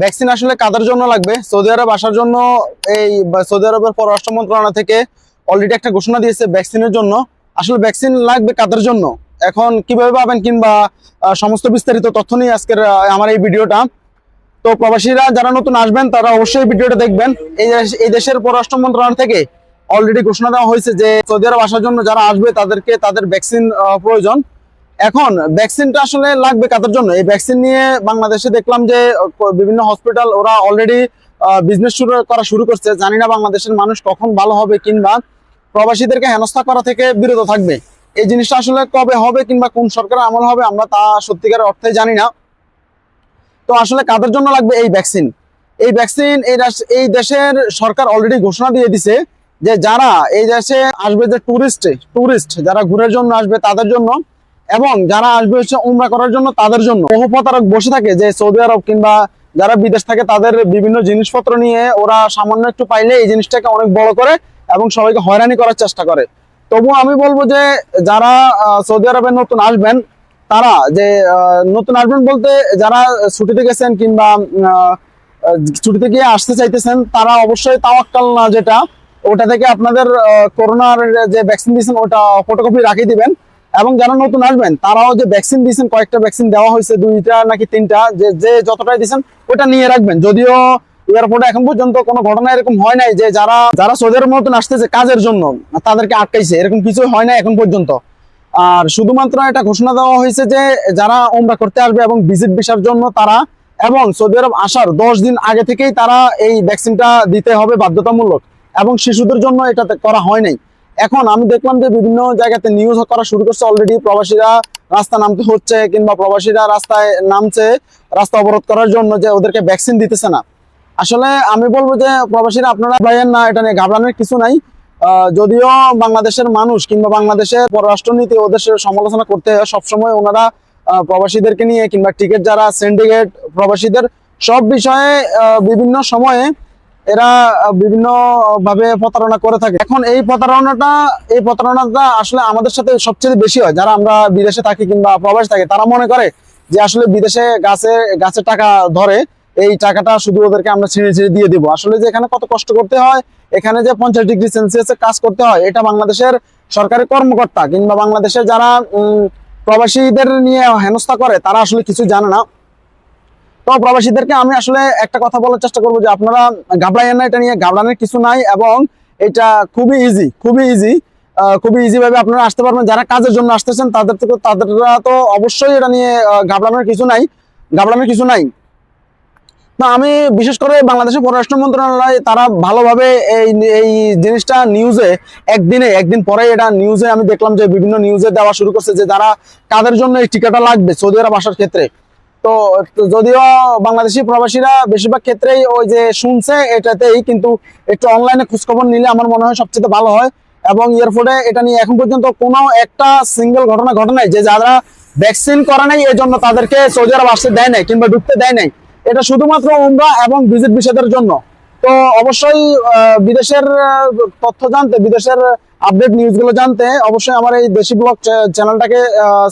Vaccine আসলে কাদের জন্য লাগবে? সৌদি আরব আসার জন্য এই সৌদি আরবের পররাষ্ট্র মন্ত্রণালয় থেকে অলরেডি একটা ঘোষণা দিয়েছে ভ্যাকসিনের জন্য। আসলে ভ্যাকসিন লাগবে কাদের জন্য? এখন কীভাবে পাবেন কিংবা সমস্ত বিস্তারিত তথ্য নিয়ে আজকের আমার এই ভিডিওটা। তো প্রবাসীরা যারা নতুন আসবেন, তারা অবশ্যই ভিডিওটা দেখবেন। এই এই দেশের পররাষ্ট্র মন্ত্রণালয় থেকে অলরেডি ঘোষণা দেওয়া হয়েছে যে সৌদি আরব আসার জন্য যারা আসবে, তাদেরকে তাদের ভ্যাকসিন প্রয়োজন। এখন ভ্যাকসিনটা আসলে লাগবে কাদের জন্য? এই ভ্যাকসিন নিয়ে বাংলাদেশে দেখলাম যে বিভিন্ন হসপিটাল ওরা অলরেডি বিজনেস শুরু করা শুরু করছে। জানি না বাংলাদেশের মানুষ কখন ভালো হবে কিংবা প্রবাসীদেরকে হেনস্থা করা থেকে বিরত থাকবে। এই জিনিসটা আসলে কবে হবে কিংবা কোন সরকার আমল হবে আমরা তা সত্যিকার অর্থে জানি না। তো আসলে কাদের জন্য লাগবে এই ভ্যাকসিন এই ভ্যাকসিন এই এই দেশের সরকার অলরেডি ঘোষণা দিয়ে দিছে যে যারা এই দেশে আসবে যে টুরিস্ট টুরিস্ট যারা ঘুরের জন্য আসবে তাদের জন্য এবং যারা আসবে হচ্ছে উমরা করার জন্য তাদের জন্য। বহু প্রতারক বসে থাকে যে সৌদি আরব কিংবা যারা বিদেশ থাকে তাদের বিভিন্ন জিনিসপত্র নিয়ে ওরা সামান্য একটু পাইলে এই জিনিসটাকে অনেক বড় করে এবং সবাইকে হয়রানি করার চেষ্টা করে। তবু আমি বলব যে যারা সৌদি আরবে নতুন আসবেন, তারা যে নতুন আসবেন বলতে যারা ছুটিতে গেছেন কিংবা ছুটিতে গিয়ে আসতে চাইতেছেন, তারা অবশ্যই তাওয়াক্কাল না যেটা, ওটা থেকে আপনাদের করোনার যে ভ্যাকসিন দিয়েছেন, ওটা ফটোকপি রাখিয়ে দিবেন। এবং যারা নতুন আসবেন, তারাও যে ভ্যাকসিন দিয়েছেন, কয়েকটা ভ্যাকসিন দেওয়া হয়েছে, দুইটা নাকি তিনটা, যে যে যতটাই দিয়েছেন, ওটা নিয়ে রাখবেন। যদিও এয়ারপোর্টে এখন পর্যন্ত কোনো ঘটনা এরকম হয় নাই যে যারা যারা সৌদি মতন আসতেছে কাজের জন্য তাদেরকে আটকাইছে, এরকম কিছু হয় না এখন পর্যন্ত। আর শুধুমাত্র এটা ঘোষণা দেওয়া হয়েছে যে যারা ওমরা করতে আসবে এবং ভিজিট ভিসার জন্য তারা, এবং সৌদি আরব আসার দশ দিন আগে থেকেই তারা এই ভ্যাকসিনটা দিতে হবে বাধ্যতামূলক, এবং শিশুদের জন্য এটা করা হয় নাই। এখন আমি দেখলাম যে বিভিন্ন জায়গাতে নিউজ করা শুরু করছে অলরেডি প্রবাসীরা রাস্তা নামতে হচ্ছে কিংবা প্রবাসীরা রাস্তায় নামছে, রাস্তা অবরোধ করার জন্য যে ওদেরকে ভ্যাকসিন দিতেছে না। আসলে আমি বলব যে প্রবাসীরা আপনারা ভাইয়েন না, এটা নিয়ে ঘাবড়ানোর কিছু নাই। যদিও বাংলাদেশের মানুষ কিংবা বাংলাদেশের পররাষ্ট্রনীতি ওদের সমালোচনা করতে হয়, সবসময় ওনারা প্রবাসীদেরকে নিয়ে কিংবা টিকিট যারা সিন্ডিকেট প্রবাসীদের, সব বিষয়ে বিভিন্ন সময়ে এরা বিভিন্ন ভাবে প্রতারণা করে থাকে। এখন এই প্রতারণাটা এই প্রতারণাটা আসলে আমাদের সাথে সবচেয়ে বেশি হয়। যারা আমরা বিদেশে থাকি কিংবা প্রবাস থাকি, তারা মনে করে যে আসলে বিদেশে গাছে গাছের টাকা ধরে, এই টাকাটা শুধু ওদেরকে আমরা ছিঁড়ে ছিঁড়ে দিয়ে দিব। আসলে যে এখানে কত কষ্ট করতে হয়, এখানে যে পঞ্চাশ ডিগ্রি সেলসিয়াসে কাজ করতে হয়, এটা বাংলাদেশের সরকারি কর্মকর্তা কিংবা বাংলাদেশের যারা প্রবাসীদের নিয়ে হেনস্থা করে, তারা আসলে কিছু জানে না। তো প্রবাসীদেরকে আমি আসলে একটা কথা বলার চেষ্টা করব যে আপনারা ঘাবড়াইয়েন না, এটা নিয়ে ঘাবড়ানোর কিছু নাই এবং এটা খুবই ইজি খুবই ইজি খুবই ইজি ভাবে আপনারা আসতে পারবেন। যারা কাজের জন্য আসতেছেন, তাদের থেকে তাদেররা তো অবশ্যই এটা নিয়ে ঘাবড়ানোর কিছু নাই ঘাবড়ানোর কিছু নাই। না, আমি বিশেষ করে বাংলাদেশের পররাষ্ট্র মন্ত্রণালয়, তারা ভালোভাবে এই এই জিনিসটা নিউজে একদিনে, একদিন পরে এটা নিউজে আমি দেখলাম যে বিভিন্ন নিউজে দেওয়া শুরু করছে যে যারা কাদের জন্য এই টিকাটা লাগবে সৌদি আরব আসার ক্ষেত্রে। তো যদিও বাংলাদেশি প্রবাসীরা বেশিরভাগ ক্ষেত্রেই ওই যে শুনছে এটাতেই, কিন্তু একটু অনলাইনে খোঁজখবর নিলে আমার মনে হয় সবচেয়ে ভালো হয়। এবং এর ফলে এটা নিয়ে এখন পর্যন্ত কোনো একটা সিঙ্গেল ঘটনা ঘটে নাই যে যারা ভ্যাকসিন করে নাই এই জন্য তাদেরকে সৌদি আরব আসতে দেয় নাই কিংবা ঢুকতে দেয় নাই। এটা শুধুমাত্র উমরা এবং ভিজিট বিষয়দের জন্য। তো অবশ্যই বিদেশের তথ্য জানতে, বিদেশের আপডেট নিউজগুলো জানতে অবশ্যই আমার এই দেশি ব্লগ চ্যানেলটাকে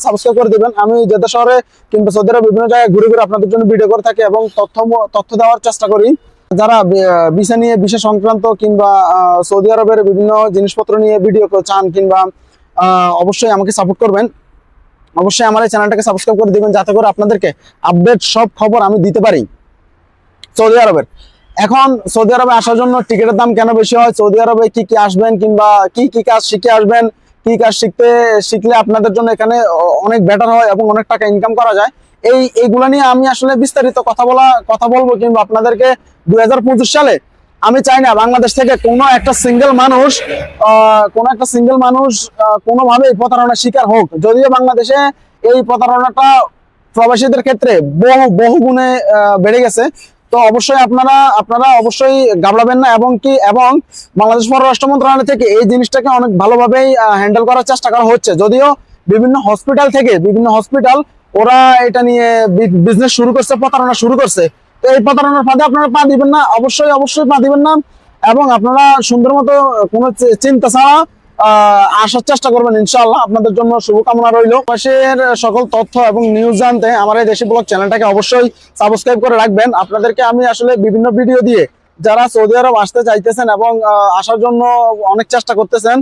সাবস্ক্রাইব করে দিবেন। আমি জেদ্দা শহরে কিংবা সৌদি বিভিন্ন জায়গায় ঘুরে ঘুরে আপনাদের জন্য ভিডিও করে থাকি এবং তথ্য তথ্য দেওয়ার চেষ্টা করি। যারা ভিসা নিয়ে বিশেষ সংক্রান্ত কিংবা সৌদি আরবের বিভিন্ন জিনিসপত্র নিয়ে ভিডিও চান কিংবা অবশ্যই আমাকে সাপোর্ট করবেন। অবশ্যই আমার এই চ্যানেলটাকে সাবস্ক্রাইব করে দিবেন যাতে করে আপনাদেরকে আপডেট সব খবর আমি দিতে পারি সৌদি আরবের। এখন সৌদি আরবে আসার জন্য টিকিটের দাম কেন বেশি হয়? সৌদি আরবে কি কি আসবেন কিংবা কি কি কাজ শিখে আসবেন? কি কাজ শিখতে শিখলে আপনাদের জন্য এখানে অনেক বেটার হয় এবং অনেক টাকা ইনকাম করা যায়? এই এইগুলা নিয়ে আমি আসলে বিস্তারিত কথা বলা কথা বলব কিংবা আপনাদেরকে দুই হাজার পঁচিশ সালে আমি চাই না বাংলাদেশ থেকে কোনো একটা সিঙ্গেল মানুষ কোনো একটা সিঙ্গেল মানুষ আহ, কোনোভাবেই প্রতারণার শিকার হোক। যদিও বাংলাদেশে এই প্রতারণাটা প্রবাসীদের ক্ষেত্রে বহু বহু গুণে বেড়ে গেছে। তো অবশ্যই আপনারা আপনারা অবশ্যই গাবড়াবেন না এবং কি, এবং বাংলাদেশ পররাষ্ট্র মন্ত্রণালয় থেকে এই জিনিসটাকে অনেক ভালোভাবেই হ্যান্ডেল করার চেষ্টা করা হচ্ছে। যদিও বিভিন্ন হসপিটাল থেকে, বিভিন্ন হসপিটাল ওরা এটা নিয়ে বিজনেস শুরু করছে, প্রতারণা শুরু করছে। তো এই প্রতারণার ফাঁদে আপনারা পা দিবেন না। অবশ্যই অবশ্যই পা দিবেন না। এবং আপনারা সুন্দর মতো কোনো চিন্তা ছাড়া আসার চেষ্টা করবেন ইনশাআল্লাহ। আপনাদের জন্য শুভকামনা রইল। পাশের সকল তথ্য এবং নিউজ জানতে আমার এই দেশি ব্লগ চ্যানেলটাকে অবশ্যই সাবস্ক্রাইব করে রাখবেন। আপনাদেরকে আমি আসলে বিভিন্ন ভিডিও দিয়ে যারা সৌদি আরব আসতে চাইতেছেন এবং আসার জন্য অনেক চেষ্টা করতেছেন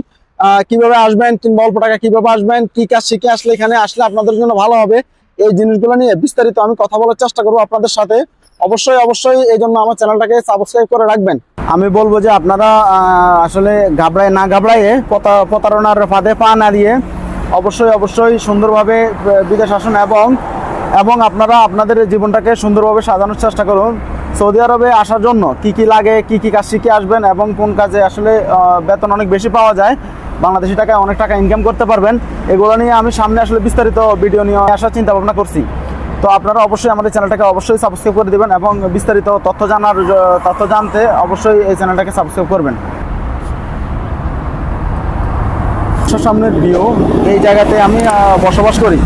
কীভাবে আসবেন, কিংবা অল্প টাকা কীভাবে আসবেন, কি কাজ শিখে আসলে এখানে আসলে আপনাদের জন্য ভালো হবে, এই জিনিসগুলো নিয়ে বিস্তারিত আমি কথা বলার চেষ্টা করব আপনাদের সাথে। অবশ্যই অবশ্যই এই জন্য আমার চ্যানেলটাকে সাবস্ক্রাইব করে রাখবেন। আমি বলব যে আপনারা আসলে ঘাবড়ায় না ঘাবড়াইয়ে প্রতারণার ফাঁদে পা না দিয়ে অবশ্যই অবশ্যই সুন্দরভাবে বিদেশ আসুন এবং এবং আপনারা আপনাদের জীবনটাকে সুন্দরভাবে সাজানোর চেষ্টা করুন। সৌদি আরবে আসার জন্য কি কি লাগে, কি কি কাজ শিখে আসবেন এবং কোন কাজে আসলে বেতন অনেক বেশি পাওয়া যায়, বাংলাদেশি টাকায় অনেক টাকা ইনকাম করতে পারবেন। এগুলো নিয়ে আমি সামনে আসলে বিস্তারিত ভিডিও নিয়ে আসার চিন্তা ভাবনা করছি। তো আপনারা অবশ্যই আমাদের চ্যানেলটাকে অবশ্যই সাবস্ক্রাইব করে দেবেন এবং বিস্তারিত তথ্য জানার তথ্য জানতে অবশ্যই এই চ্যানেলটাকে সাবস্ক্রাইব করবেন। সামনের ভিউ এই জায়গাতে আমি বসবাস করি।